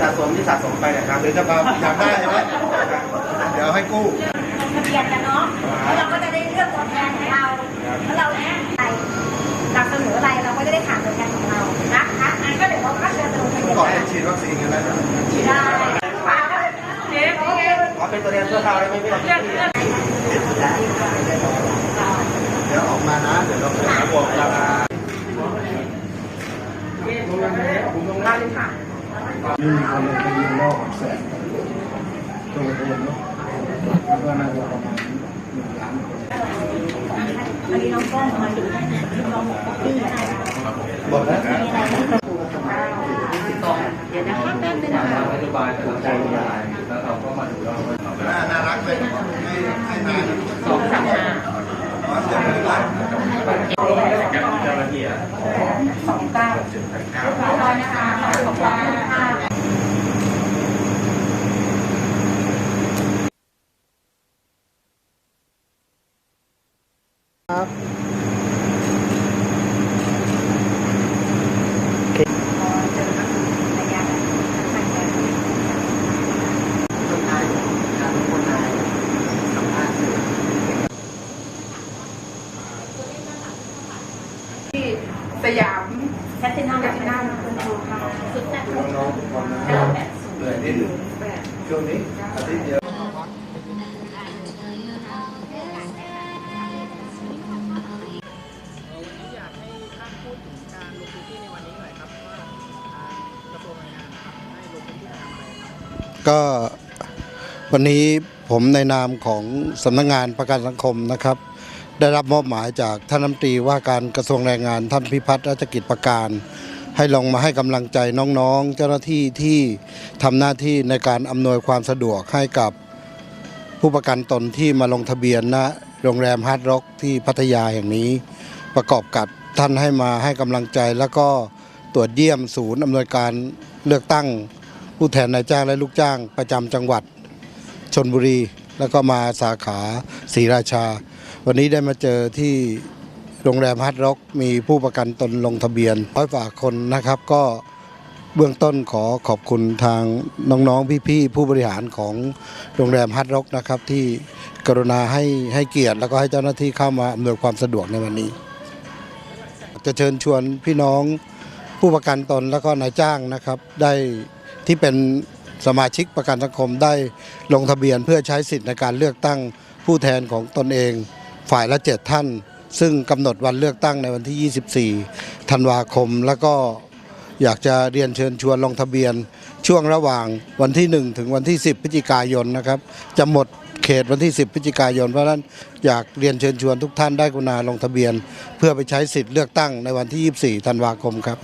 สะสมที่สะสมไปนะครับหรือจะมาอยากได้ใช่ไหมเดี๋ยวให้กู้ทะเบียนกันเนาะแล้วเราก็จะได้เลือกตัวแทนของเราแล้วเราเนี่ยไปนำเสนออะไรเราก็จะได้ถามตัวแทนของเรานะคะงั้นก็เดี๋ยวเราก็เชิญตัวแทนก่อนจะฉีดวัคซีนกันแล้วนะได้เจ๊โอเคขอเป็นตัวแทนเพื่อเขาได้ไหมพี่เดี๋ยวออกมานะเดี๋ยวเราไปหาบวกราคาผมลงล่างนี่ค่ะนี่ มีคนเลยไปยืนรอบแสนตัวเองเนาะแล้วก็น่าจะประมาณหนึ่งล้านคนอันนี้น้องกล้องมาดูน้องป๊อปปี้อะไรหมดแล้วเดี๋ยวนะคะแป๊บนึงนะคะนโยบายแต่ละคนแล้วเราก็มาดูเราน่ารักเลยให้ให้นานสองสามห้าอ๋อเดี๋ยวไม่รักเจ้าหน้าที่อะสองเก้าร้อยนะคะสองเก้าห้าที่สยามแพทตินัมแพทตินัมคุณครูค่ะสุดแซ่บน้องๆทุกคนนะเหนื่อยนิดหนึ่งช่วงนี้อาทิตย์เดียว ก็วันนี้ผมในนามของสำนักงานประกันสังคมนะครับ ได้รับมอบหมายจากท่านรัฐมนตรีว่าการกระทรวงแรงงานท่านพิพัฒน์รัชกิจประการ ให้ลงมาให้กำลังใจน้องๆ เจ้าหน้าที่ที่ทำหน้าที่ในการอำนวยความสะดวกให้กับผู้ประกันตนที่มาลงทะเบียนณโรงแรมฮาร์ดร็อกที่พัทยาแห่งนี้ประกอบกับ ท่านให้มาให้กำลังใจ แล้วก็ตรวจเยี่ยมศูนย์อำนวยการเลือกตั้ง ผู้แทนนายจ้างและลูกจ้างประจำจังหวัดชนบุรี แล้วก็มาสาขาศรีราชา วันนี้ได้มาเจอที่โรงแรมฮัตร็อกมีผู้ประกันตนลงทะเบียนร้อยฝากคนนะครับก็เบื้องต้นขอขอบคุณทางน้องๆพี่ๆผู้บริหารของโรงแรมฮัตร็อกนะครับที่กรุณาให้ให้เกียรติแล้วก็ให้เจ้าหน้าที่เข้ามาอำนวยความสะดวกในวันนี้ จะเชิญชวนพี่น้องผู้ประกันตนและก็นายจ้างนะครับ ได้ที่เป็นสมาชิกประกันสังคมได้ลงทะเบียนเพื่อใช้สิทธิ์ในการเลือกตั้งผู้แทนของตนเองฝ่ายละเจ็ดท่าน ซึ่งกำหนดวันเลือกตั้งในวันที่ 24 ธันวาคม แล้วก็ อยากจะเรียนเชิญชวนลงทะเบียน ช่วงระหว่างวันที่ 1 ถึงวันที่ 10 พฤศจิกายนนะครับ จะหมดเขตวันที่ 10 พฤศจิกายน เพราะฉะนั้นอยากเรียนเชิญชวนทุกท่านได้กรุณาลงทะเบียน เพื่อไปใช้สิทธิ์เลือกตั้งในวันที่ 24 ธันวาคมครับ